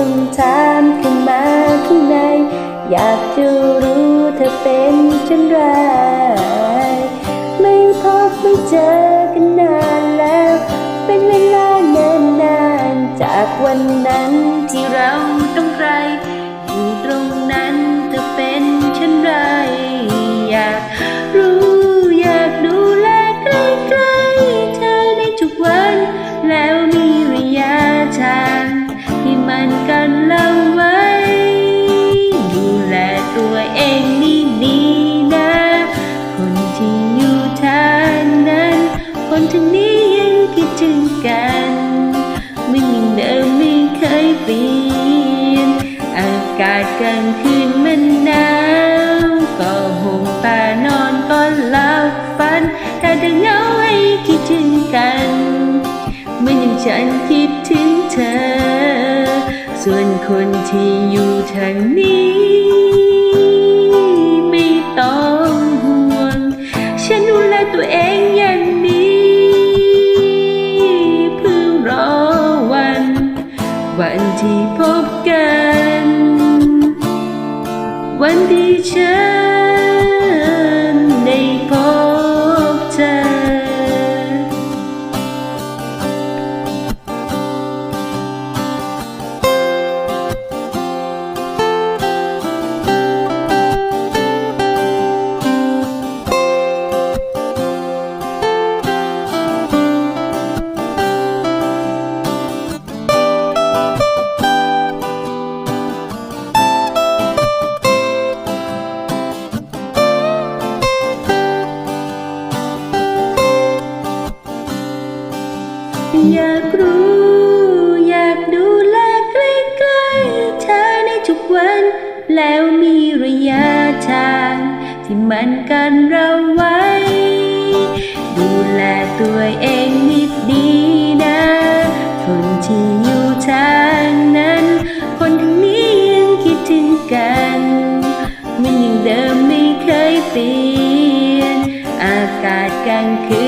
ต้องถามขึ้นมาข้างใน อยากจะรู้เธอเป็นเช่นไรไม่พบไม่เจอกันนานแล้ว เป็นเวลานานนานๆจากวันนั้นที่เราต้องไกล ถ้าได้เหงาให้คิดถึงกัน เมื่อย่างฉันคิดถึงเธอ ส่วนคนที่อยู่ทางนี้ ไม่ต้องห่วง ฉันดูแลตัวเองอย่างดีเพื่อรอวัน วันที่พบกัน วันที่ฉัน อยากรู้ อยากดูแลใกล้ๆเธอในทุกวัน แล้วมีระยะทางที่มันกันเราไว้ ดูแลตัวเองนิดดีนะ คนที่อยู่ทางนั้น คนทางนี้ยังคิดถึงกันมันยังเดิมไม่เคยเปลี่ยน อากาศกลางคืน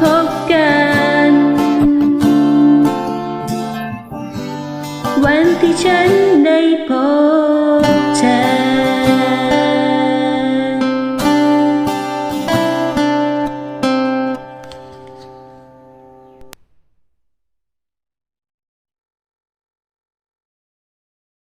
พบกัน วันที่ฉันได้พบ